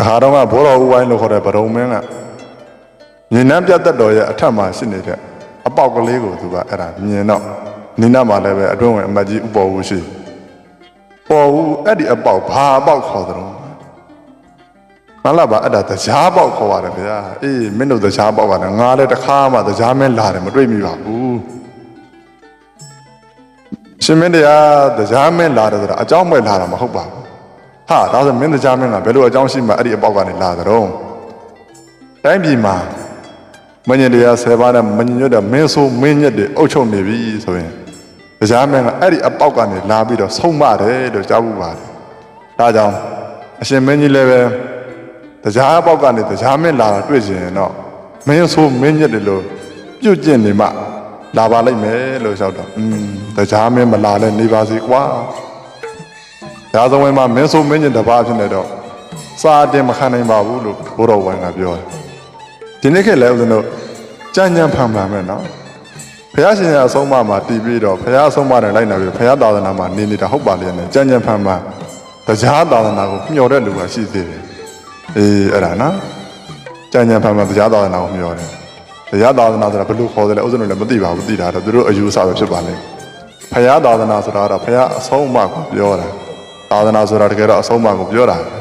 တခါတော့ကဘောတော်ဦးဝိုင်းလို့ခေါ်တဲ့ဗရုံမင်းကညဉ့်နှမ်းပြတ်သက်တော်ရဲ့အထက်မှာရှိနေတဲ့အပေါက်ကလေးကိုသူကအဲ့ဒါမြင်တော့နိနာမှာလည်းပဲအတွင်းဝင်အမတ်ကြီးဥပေါ်ဦးရှိပေါ်ဦးအဲ့ဒီအပေါက်ဘာအပေါက်ခေါ်သလဲမလာပါအဲ့ဒါတရားပေါက်ခေါ်ရတယ်ဗျာအေးမင်းတို့တရားပေါက်ကလည်းငါလည်းတစ်ခါမှတရားမင်းလာတယ်မတွေ့မိပါဘူးရှင်မင်းတရားတရားမင်းလာတယ်ဆိုတာအကြောင်းမဲ့လာတာမဟုတ်ပါဘူး ဟာဒါဆိုမင်းတရားမင်းကဘယ်လိုအကြောင်းရှိမှအဲ့ဒီအပေါက်ကနေလာကြတော့တိုင်းပြည်မှာမညင်တရားဆယ်ပါးနဲ့မညင်ညွတ်တဲ့မင်းဆိုးမင်းညက်တွေအုပ်ချုပ်နေပြီဆိုရင်တရားမင်းကအဲ့ဒီအပေါက်ကနေလာပြီးတော့ဆုံးမတယ်လို့ကြားဖို့ပါတယ်ဒါကြောင့်အရှင်မင်းကြီးလည်းပဲတရားအပေါက်ကနေတရားမင်းလာတာတွေ့ချင်ရင်တော့မင်းဆိုးမင်းညက်တယ်လို့ပြုတ်ကျင့်နေမှလာပါလိမ့်မယ်လို့လျှောက်တော့อืมတရားမင်းမလာလဲနေပါစေကွာ ဒါသဝင်မှာမင်းဆိုးမင်းညက်တစ်ပါးဖြစ်နေတော့စာအတင်မခံနိုင်ပါဘူးလို့ဘိုးတော်ဝိုင်းကပြောတယ်ဒီနေ့ခေတ်လည်းဦးဇင်းတို့ကြံ့ကြံ့ဖန်ဖန်ပဲနော်ဘုရားရှင်ရဲ့အဆုံးအမမှာတည်ပြီးတော့ဘုရားအဆုံးအမနဲ့လိုက်နာပြီးဘုရားသာသနာမှာနေနေတာဟုတ်ပါလေနဲ့ကြံ့ကြံ့ဖန်ဖန်တရားသာသနာကိုမျှော်တဲ့လူကရှိသေးတယ်အေးအဲ့ဒါနော်ကြံ့ကြံ့ဖန်ဖန်တရားသာသနာကိုမျှော်တယ်တရားသာသနာဆိုတာဘယ်လိုခေါ်တယ်လဲဥစ္စာတို့လည်းမသိပါဘူးသိတာတော့သူတို့အယူအဆပဲဖြစ်ပါလိမ့်ဖယားသာသနာဆိုတာကတော့ဖယားအဆုံးအမကိုပြောတာ သာသနာဆိုတာတကယ်တော့အဆုံးအမကိုပြောတာပဲ